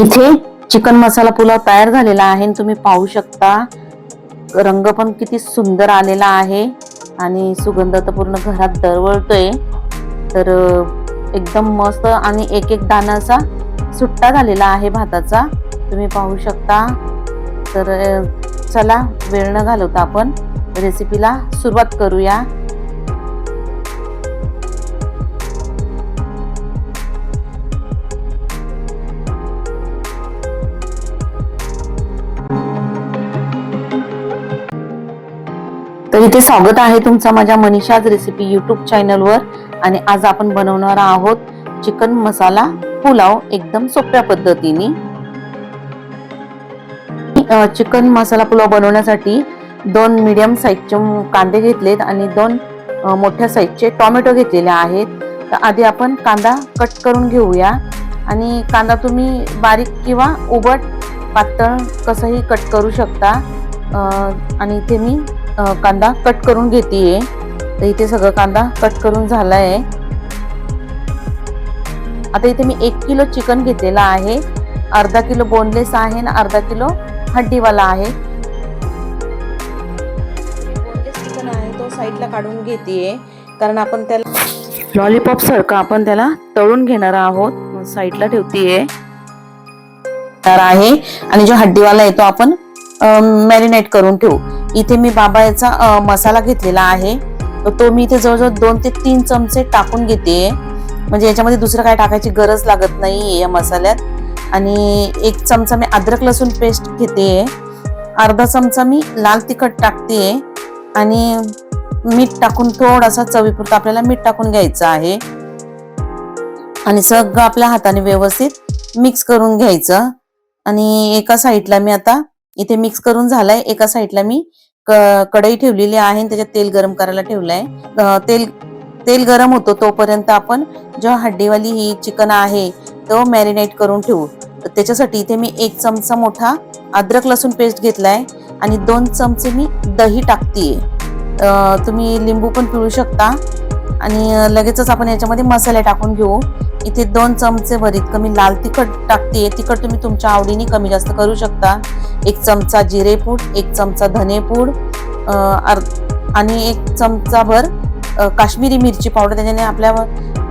इथे चिकन मसाला पुलाव तयार झालेला आहे आणि तुम्ही पाहू शकता. रंग पण किती सुंदर आलेला आहे आणि सुगंध तर पूर्ण घरात दरवळतोय. तर एकदम मस्त आणि एक एक दानाचा सुट्टा झालेला आहे भाताचा. तुम्ही पाहू शकता. तर चला वेळ न घालवता आपण रेसिपीला सुरुवात करूया. इथे स्वागत आहे तुमचं माझ्या मनीषाज रेसिपी युट्यूब चॅनलवर आणि आज आपण बनवणार आहोत चिकन मसाला पुलाव एकदम सोप्या पद्धतीने. चिकन मसाला पुलाव बनवण्यासाठी दोन मीडियम साईजचे कांदे घेतलेत आणि दोन मोठ्या साईजचे टोमॅटो घेतलेले आहेत. तर आधी आपण कांदा कट करून घेऊया. आणि कांदा तुम्ही बारीक किंवा उबट पातळ कसंही कट करू शकता. आणि इथे मी कांदा कट करून घेतेय. तर इथे सगळं कांदा कट करून झालाय. आता इथे मी एक किलो चिकन घेतलेला आहे. अर्धा किलो बोनलेस आहे आणि अर्धा किलो हड्डीवाला आहे. बोनलेस चिकन आहे तो साईडला काढून घेतेय. कारण आपण त्याला लॉलीपॉप सारखं आपण त्याला तळून घेणार आहोत. साईडला ठेवतेय. आहे. आणि जो हड्डीवाला आहे तो आपण मॅरिनेट करून ठेवू. इथे मी बाबा याचा मसाला घेतलेला आहे. तो मी इथे जवळजवळ दोन ते तीन चमचे टाकून घेते. म्हणजे याच्यामध्ये दुसरं काय टाकायची गरज लागत नाही या मसाल्यात. आणि एक चमचा मी अद्रक लसूण पेस्ट घेते. अर्धा चमचा मी लाल तिखट टाकते. आणि मीठ टाकून थोडासा चवीपुरतं आपल्याला मीठ टाकून घ्यायचं आहे. आणि सगळं आपल्या हाताने व्यवस्थित मिक्स करून घ्यायचं. आणि एका साईडला मी आता इथे मिक्स करून झालाय एका साईडला मी कढई ठेवलेली आहे आणि त्याच्यात तेल गरम करायला ठेवलंय. आहे तेल तेल गरम होतो तोपर्यंत आपण जो हड्डीवाली ही चिकन आहे तो मॅरिनेट करून ठेवू. तर त्याच्यासाठी इथे मी एक चमचा मोठा अद्रक लसूण पेस्ट घेतलाय आणि दोन चमचे मी दही टाकतीये. तुम्ही लिंबू पण पिळू शकता. आणि लगेचच आपण याच्यामध्ये मसाले टाकून घेऊ. इथे दोन चमचे भरीत कमी लाल तिखट टाकते. तिखट तुम्ही तुमच्या आवडीने कमी जास्त करू शकता. एक चमचा जिरेपूड एक चमचा धनेपूड आणि एक चमचा भर काश्मीरी मिरची पावडर. त्याच्याने आपल्या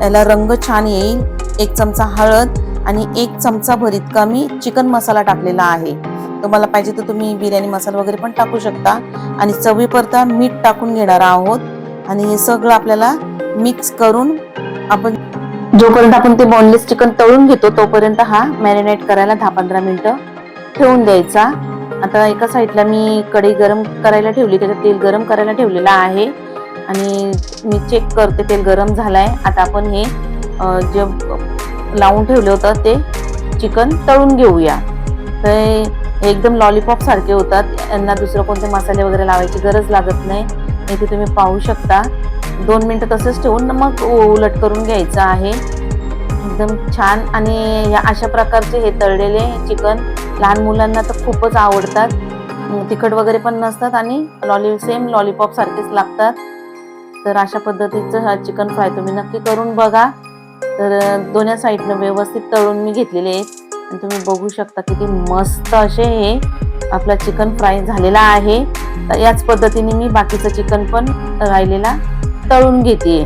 याला रंग छान येईल. एक चमचा हळद आणि एक चमचा भरीत कमी चिकन मसाला टाकलेला आहे. तुम्हाला पाहिजे तर तुम्ही बिर्याणी मसाला वगैरे पण टाकू शकता. आणि चवीपरता मीठ टाकून घेणार आहोत. आणि हे सगळं आपल्याला मिक्स करून आपण जोपर्यंत आपण ते बॉनलेस चिकन तळून घेतो तोपर्यंत हा मॅरिनेट करायला दहा पंधरा मिनिटं ठेवून द्यायचा. आता एका साईडला मी कढई गरम करायला ठेवली त्याच्यात तेल गरम करायला ठेवलेलं आहे. आणि मी चेक करते तेल गरम झालंय. आता आपण हे जे लावून ठेवलं होतं ते चिकन तळून घेऊया. तर हे एकदम लॉलीपॉप सारखे होतात. यांना दुसरं कोणते मसाले वगैरे लावायची गरज लागत नाही. इथे तुम्ही पाहू शकता. दोन मिनटं तसंच ठेवून मग उलट करून घ्यायचं आहे. एकदम छान आणि या अशा प्रकारचे हे तळलेले चिकन लहान मुलांना तर खूपच आवडतात. तिखट वगैरे पण नसतात आणि लॉली सेम लॉलीपॉप सारखेच लागतात. तर अशा पद्धतीचं हा चिकन फ्राय तुम्ही नक्की करून बघा. तर दोन्ही साईडनं व्यवस्थित तळून मी घेतलेले आहेत. आणि तुम्ही बघू शकता किती मस्त असे हे आपला चिकन फ्राय झालेला आहे. तर याच पद्धतीने मी बाकीचं चिकन पण राहिलेला तळून घेते.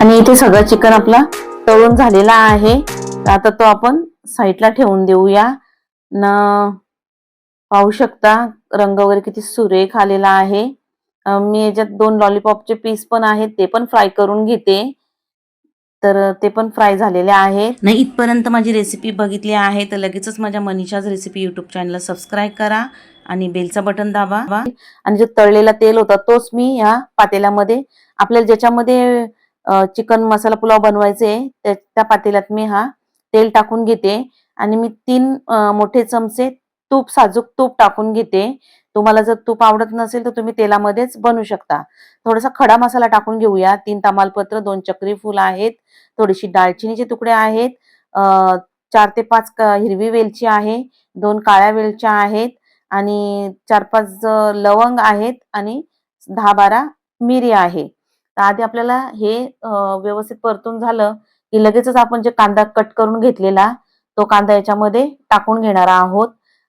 आणि इथे सगळं चिकन आपला तळून झालेला आहे. आता तो आपण साईडला ठेवून देऊया. न पाहू शकता रंग वगैरे किती सुरेख आलेला आहे. मी याच्यात दोन लॉलीपॉपचे पीस पण आहेत ते पण फ्राय करून घेते. तर ते पण फ्राय झालेले आहेत. नाही इथपर्यंत माझी रेसिपी बघितली आहे तर लगेचच माझ्या मनीषाज रेसिपी युट्यूब चॅनलला सबस्क्राईब करा आणि बेलचा बटन दाबा. आणि जो तळलेला तेल होता तोच मी ह्या पातेल्यामध्ये आपल्याला ज्याच्यामध्ये चिकन मसाला पुलाव बनवायचे त्या त्या पातेल्यात मी हा तेल टाकून घेते. आणि मी तीन मोठे चमचे तूप साजूक तूप टाकून घेते. तुम्हाला जर तूप आवडत नसेल तर तुम्ही तेलामध्येच बनवू शकता. थोडासा खडा मसाला टाकून घेऊया. तीन तमालपत्र दोन चक्री फुल आहेत. थोडीशी दालचिनीचे तुकडे आहेत. चार ते पाच हिरवी वेलची आहे. दोन काळ्या वेलच्या आहेत. आणि चार पाच लवंग आहेत आणि दहा बारा मिरी आहे. तर आधी आपल्याला हे व्यवस्थित परतून झालं की लगेचच आपण जे कांदा कट करून घेतलेला तो कांदा याच्यामध्ये टाकून घेणार आहोत.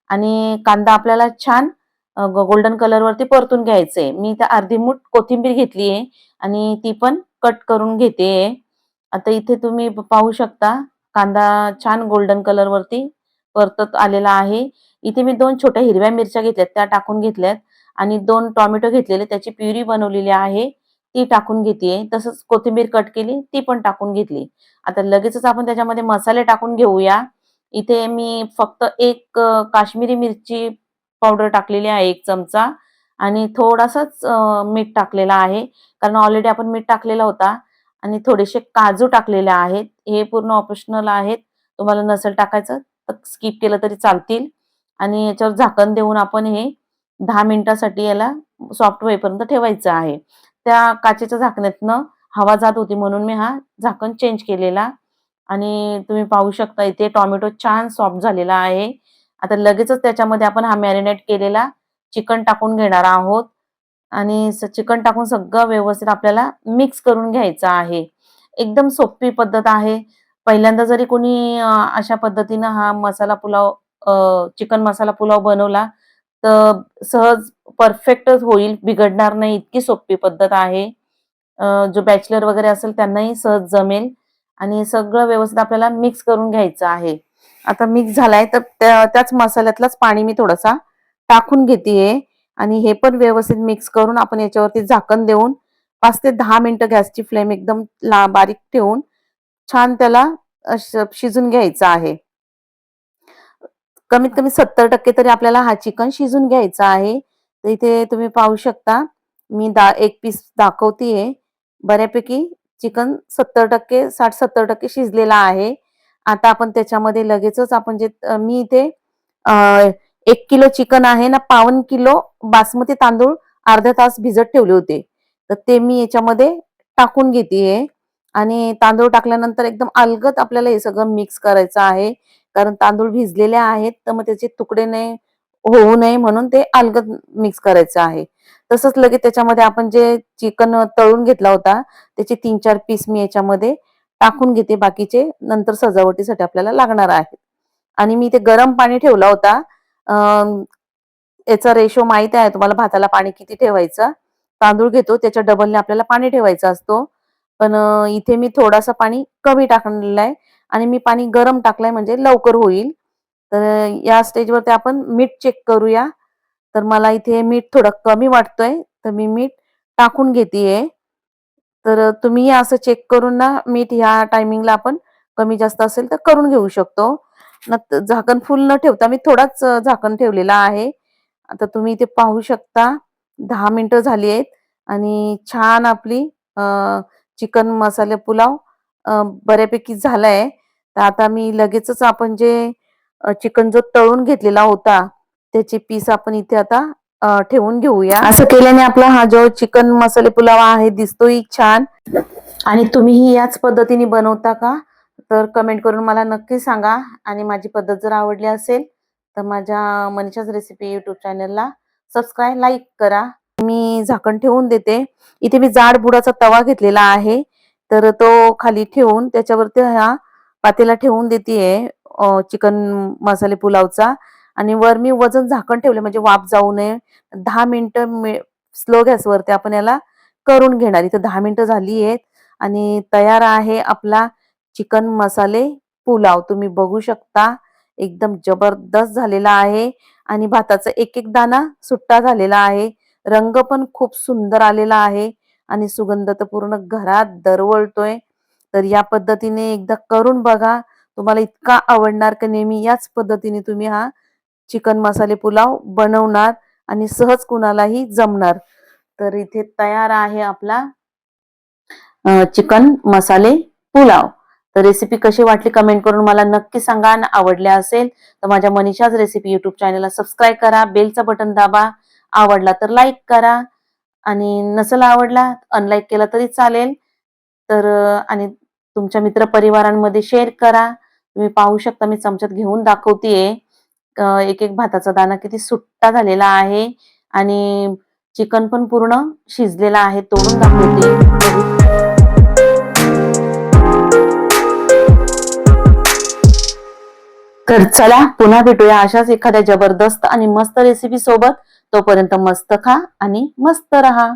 आणि कांदा आपल्याला छान गोल्डन कलर वरती परतून घ्यायचंय मी इथे अर्धी मूठ कोथिंबीर घेतली आहे आणि ती पण कट करून घेते आता इथे तुम्ही पाहू शकता कांदा छान गोल्डन कलर वरती परतत आलेला आहे. इथे मी दोन छोट्या हिरव्या मिरच्या घेतल्यात त्या टाकून घेतल्यात आणि दोन टोमॅटो घेतलेले त्याची प्युरी बनवलेली आहे. ती टाकून घेते तसंच कोथिंबीर कट केली ती पण टाकून घेतली. आता लगेचच आपण त्याच्यामध्ये मसाले टाकून घेऊया. इथे मी फक्त एक काश्मीरी मिरची पावडर टाकलेली आहे एक चमचा आणि थोडासाच मीठ टाकलेला आहे. कारण ऑलरेडी आपण मीठ टाकलेला होता आणि थोडेसे काजू टाकलेले आहेत. हे पूर्ण ऑप्शनल आहेत. तुम्हाला नसेल टाकायचं तर स्किप केलं तरी चालतील. आणि याच्यावर झाकण देऊन आपण हे दहा मिनिटासाठी याला सॉफ्ट होईपर्यंत ठेवायचं आहे. त्या काचेच्या झाकण्यातनं हवा जात होती म्हणून मी हा झाकण चेंज केलेला. आणि तुम्ही पाहू शकता इथे टॉमॅटो छान सॉफ्ट झालेला आहे. आता लगेचच त्याच्यामध्ये आपण हा मॅरिनेट केलेला चिकन टाकून घेणार आहोत. आणि चिकन टाकून सगळं व्यवस्थित आपल्याला मिक्स करून घ्यायचं आहे. एकदम सोपी पद्धत आहे. पहिल्यांदा जरी कोणी अशा पद्धतीनं हा मसाला पुलाव चिकन मसाला पुलाव बनवला तर सहज परफेक्टच होईल बिघडणार नाही इतकी सोपी पद्धत आहे. जो बॅचलर वगैरे असेल त्यांनाही सहज जमेल. आणि सगळं व्यवस्थित आपल्याला मिक्स करून घ्यायचं आहे. आता मिक्स झालाय तर त्या- त्याच मसाल्यातलाच पाणी मी थोडासा टाकून घेतेय. आणि हे पण व्यवस्थित मिक्स करून आपण याच्यावरती झाकण देऊन पाच ते दहा मिनिटं गॅसची फ्लेम एकदम ला बारीक ठेवून छान त्याला श- शिजून घ्यायचं आहे. कमीत कमी सत्तर टक्के तरी आपल्याला हा चिकन शिजून घ्यायचा आहे. तर इथे तुम्ही पाहू शकता मी दा एक पीस दाखवतीये. बऱ्यापैकी चिकन सत्तर टक्के साठ सत्तर टक्के शिजलेला आहे. आता आपण त्याच्यामध्ये लगेचच आपण जे मी इथे एक किलो चिकन आहे ना पावन किलो बासमती तांदूळ अर्धा तास भिजत ठेवले होते. तर ते मी याच्यामध्ये टाकून घेते आणि तांदूळ टाकल्यानंतर एकदम अलगत आपल्याला हे सगळं मिक्स करायचं आहे. कारण तांदूळ भिजलेले आहेत तर मग त्याचे तुकडे नाही होऊ नये म्हणून ते अलगत मिक्स करायचं आहे. तसंच लगेच त्याच्यामध्ये आपण जे चिकन तळून घेतला होता त्याचे तीन चार पीस मी याच्यामध्ये टाकून घेते बाकीचे नंतर सजावटीसाठी आपल्याला लागणार आहे आणि मी ते गरम पाणी ठेवला होता. याचा रेशो माहीत आहे तुम्हाला भाताला पाणी किती ठेवायचं? तांदूळ घेतो त्याच्या डबलने आपल्याला पाणी ठेवायचा असतो. पण इथे मी थोडासा पाणी कमी टाकलेला आहे. आणि मी पाणी गरम टाकलंय म्हणजे लवकर होईल. तर या स्टेजवरती आपण मीठ चेक करूया. तर मला इथे मीठ थोडं कमी वाटतोय. तर मी मीठ टाकून घेतेय. तर तुम्ही असं चेक करून ना मीठ ह्या टायमिंगला आपण कमी जास्त असेल तर करून घेऊ शकतो. न झाकण फुल न ठेवता मी थोडाच झाकण ठेवलेला आहे. आता तुम्ही इथे पाहू शकता दहा मिनिटं झाली आहेत आणि छान आपली चिकन मसाले पुलाव बऱ्यापैकी बऱ्यापैकी झालाय. तर आता मी लगेचच आपण जे चिकन जो तळून घेतलेला होता त्याचे पीस आपण इथे आता ठेवून घेऊया. असं केल्याने आपला हा जो चिकन मसाले पुलाव आहे दिसतोही छान. आणि तुम्हीही याच पद्धतीने बनवता का? तर कमेंट करून मला नक्की सांगा. आणि माझी पद्धत जर आवडली असेल तर माझ्या मनीषाच रेसिपी युट्यूब चॅनलला सबस्क्राईब लाईक करा. मी झाकण ठेवून देते. इथे मी जाड बुडाचा तवा घेतलेला आहे. तर तो खाली ठेवून त्याच्यावरती हा पातेला ठेवून देते चिकन मसाले पुलावचा. आणि वर मी वजन झाकण ठेवले म्हणजे वाफ जाऊ नये. दहा मिनिटं स्लो गॅसवरती आपण याला करून घेणार. इथं दहा मिनिटं झाली आहेत आणि तयार आहे आपला चिकन मसाले पुलाव. तुम्ही बघू शकता एकदम जबरदस्त झालेला आहे आणि भाताचा एक एक दाना सुट्टा झालेला आहे. रंग पण खूप सुंदर आलेला आहे आणि सुगंध तर पूर्ण घरात दरवळतोय. तर या पद्धतीने एकदा करून बघा. तुम्हाला इतका आवडणार की नेहमी याच पद्धतीने तुम्ही हा चिकन मसाले पुलाव बनवणार आणि सहज कुणालाही जमणार. तर इथे तयार आहे आपला चिकन मसाले पुलाव. तर रेसिपी कशी वाटली कमेंट करून मला नक्की सांगा आणि आवडल्या असेल तर माझ्या मनीषाच रेसिपी युट्यूब चॅनलला सबस्क्राईब करा बेलचं बटन दाबा आवडला तर लाईक करा आणि नसेल आवडला अनलाईक केला तरी चालेल. तर आणि तुमच्या मित्र परिवारांमध्ये शेअर करा. तुम्ही पाहू शकता मी चमच्यात घेऊन दाखवतेय. एक एक भाताचा दाणा किती सुट्टा झालेला आहे आणि चिकन पण पूर्ण शिजलेला आहे तोडून दाखवते तर चला पुन्हा भेटूया अशाच एखाद्या जबरदस्त आणि मस्त रेसिपी सोबत. तोपर्यंत मस्त खा आणि मस्त रहा.